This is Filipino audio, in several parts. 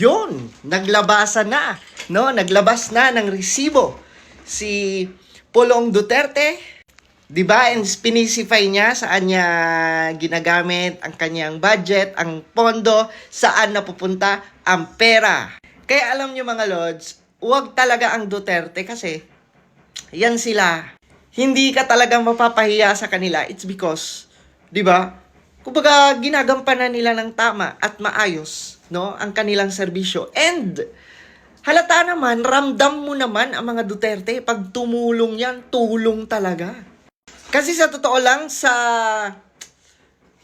Yun, naglabasan na, no? Naglabas na ng resibo si Pulong Duterte, 'di ba? And specify niya saan niya ginagamit ang kanyang budget, ang pondo, saan napupunta ang pera. Kaya alam niyo mga lords, huwag talaga ang Duterte kasi yan sila. Hindi ka talagang mapapahiya sa kanila. It's because, 'di ba? Kumbaga ginagampanan nila ng tama at maayos, no, ang kanilang serbisyo. And halata naman, ramdam mo naman ang mga Duterte pag tumulong yan, tulong talaga. Kasi sa totoo lang sa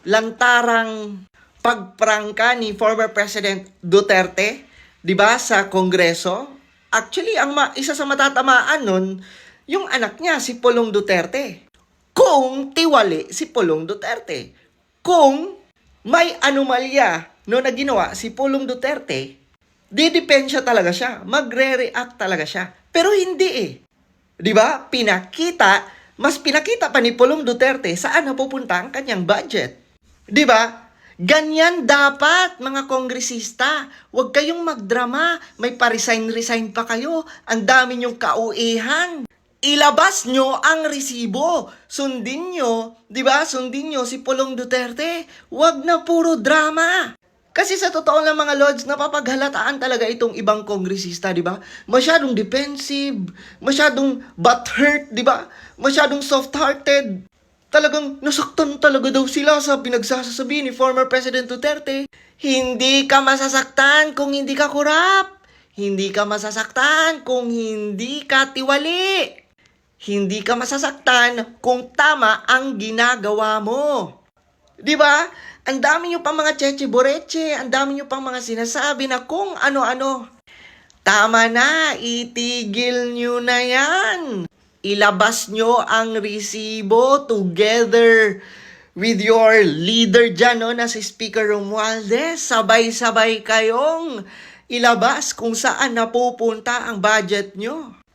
lantarang pagprangka ni former President Duterte, 'di ba, sa Kongreso, actually ang ma- isa sa matatamaan nun yung anak niya si Pulong Duterte. Kung tiwali si Pulong Duterte. Kung may anomalya no na ginawa si Pulong Duterte, didepensya talaga siya. Magre-react talaga siya. Pero hindi eh. 'Di ba? Pinakita, mas pinakita pa ni Pulong Duterte saan napupunta ang kanyang budget. 'Di ba? Ganyan dapat, mga kongresista. Huwag kayong magdrama. May pa-resign-resign pa kayo. Ang dami niyong kauihan. Ilabas nyo ang resibo. Sundin nyo, di ba? Sundin nyo si Pulong Duterte. Huwag na puro drama. Kasi sa totoo lang mga lords, napapaghalataan talaga itong ibang kongresista, di ba? Masyadong defensive, masyadong butthurt, di ba? Masyadong soft-hearted. Talagang nasaktan talaga daw sila sa pinagsasasabi ni former President Duterte. Hindi ka masasaktan kung hindi ka kurap. Hindi ka masasaktan kung hindi ka tiwali. Hindi ka masasaktan kung tama ang ginagawa mo. 'Di ba? Ang dami niyo pang mga cheche boreche, ang dami niyo pang mga sinasabi na kung ano-ano. Tama na, itigil niyo na 'yan. Ilabas niyo ang resibo together with your leader dyan, no, na si Speaker Romualdez. Sabay-sabay kayong ilabas kung saan napupunta ang budget nyo.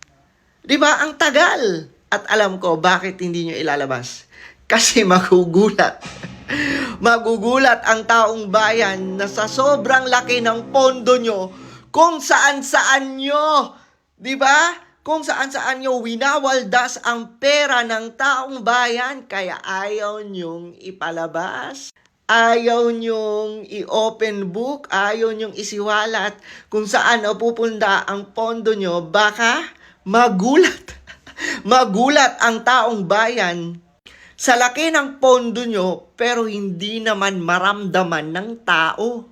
Di ba? Ang tagal. At alam ko bakit hindi nyo ilalabas. Kasi magugulat. magugulat ang taong bayan na sa sobrang laki ng pondo nyo kung saan-saan nyo. Di ba? Kung saan-saan nyo winawaldas ang pera ng taong bayan kaya ayaw nyong ipalabas. Ayaw nyong i-open book, ayaw nyong isiwalat kung saan napupunta ang pondo nyo, baka magulat. magulat ang taong bayan sa laki ng pondo nyo pero hindi naman maramdaman ng tao.